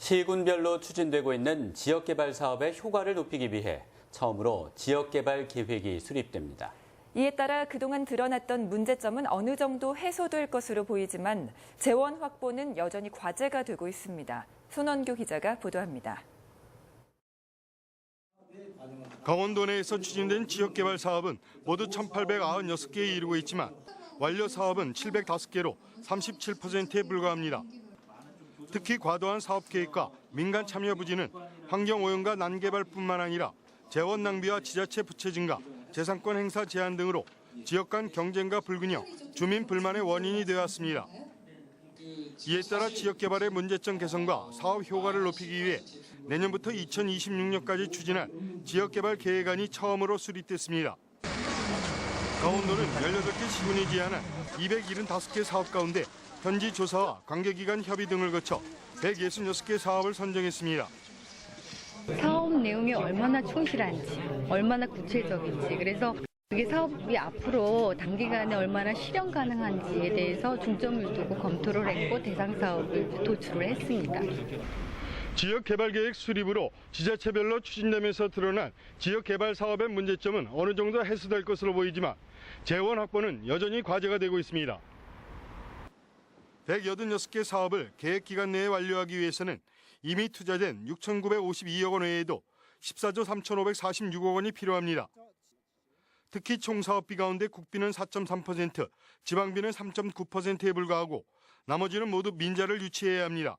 시군별로 추진되고 있는 지역개발 사업의 효과를 높이기 위해 처음으로 지역개발 계획이 수립됩니다. 이에 따라 그동안 드러났던 문제점은 어느 정도 해소될 것으로 보이지만 재원 확보는 여전히 과제가 되고 있습니다. 손원교 기자가 보도합니다. 강원도 내에서 추진된 지역개발 사업은 모두 1,896개에 이르고 있지만 완료 사업은 705개로 37%에 불과합니다. 특히 과도한 사업 계획과 민간 참여 부진은 환경 오염과 난개발뿐만 아니라 재원 낭비와 지자체 부채 증가, 재산권 행사 제한 등으로 지역 간 경쟁과 불균형, 주민 불만의 원인이 되었습니다. 이에 따라 지역 개발의 문제점 개선과 사업 효과를 높이기 위해 내년부터 2026년까지 추진할 지역 개발 계획안이 처음으로 수립됐습니다. 강원도는 18개 시군이 제안한 275개 사업 가운데 현지 조사와 관계기관 협의 등을 거쳐 166개 사업을 선정했습니다. 사업 내용이 얼마나 충실한지, 얼마나 구체적인지, 그래서 그게 사업이 앞으로 단기간에 얼마나 실현 가능한지에 대해서 중점을 두고 검토를 했고 대상 사업을 도출을 했습니다. 지역 개발 계획 수립으로 지자체별로 추진되면서 드러난 지역 개발 사업의 문제점은 어느 정도 해소될 것으로 보이지만 재원 확보는 여전히 과제가 되고 있습니다. 186개 사업을 계획 기간 내에 완료하기 위해서는 이미 투자된 6,952억 원 외에도 14조 3,546억 원이 필요합니다. 특히 총 사업비 가운데 국비는 4.3%, 지방비는 3.9%에 불과하고 나머지는 모두 민자를 유치해야 합니다.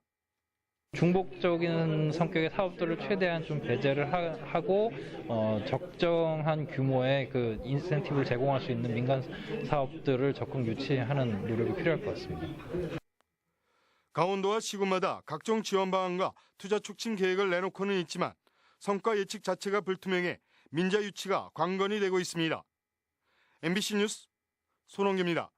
중복적인 성격의 사업들을 최대한 좀 배제를 하, 고 어, 적정한 규모의 그 인센티브를 제공할 수 있는 민간 사업들을 적극 유치하는 노력이 필요할 것 같습니다. 강원도와 시군마다 각종 지원 방안과 투자 촉진 계획을 내놓고는 있지만 성과 예측 자체가 불투명해 민자 유치가 관건이 되고 있습니다. MBC 뉴스 손홍규입니다.